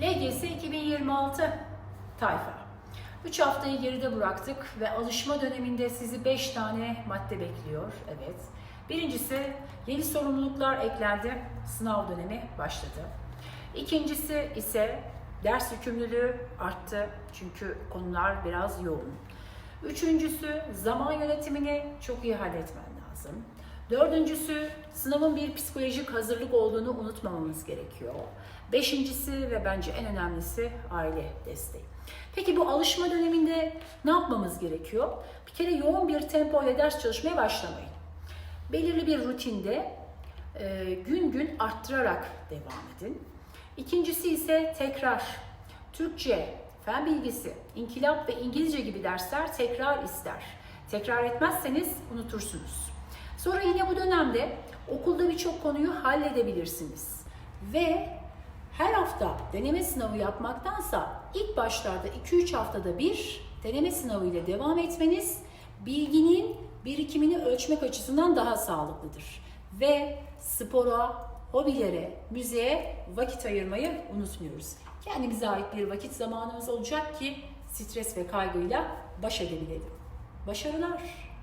LGS 2026 tayfa. 3 haftayı geride bıraktık ve alışma döneminde sizi 5 tane madde bekliyor. Evet. Birincisi yeni sorumluluklar eklendi. Sınav dönemi başladı. İkincisi ise ders yükümlülüğü arttı. Çünkü konular biraz yoğun. Üçüncüsü zaman yönetimini çok iyi halletmen lazım. Dördüncüsü sınavın bir psikolojik hazırlık olduğunu unutmamamız gerekiyor. Beşincisi ve bence en önemlisi aile desteği. Peki bu alışma döneminde ne yapmamız gerekiyor? Bir kere yoğun bir tempo ile ders çalışmaya başlamayın. Belirli bir rutinde e, gün gün arttırarak devam edin. İkincisi ise tekrar. Türkçe, fen bilgisi, inkılap ve İngilizce gibi dersler tekrar ister. Tekrar etmezseniz unutursunuz. Sonra yine bu dönemde okulda birçok konuyu halledebilirsiniz. Ve her hafta deneme sınavı yapmaktansa ilk başlarda 2-3 haftada bir deneme sınavı ile devam etmeniz bilginin birikimini ölçmek açısından daha sağlıklıdır. Ve spora, hobilere, müziğe vakit ayırmayı unutmuyoruz. Kendimize ait bir vakit zamanımız olacak ki stres ve kaygıyla baş edebilelim. Başarılar.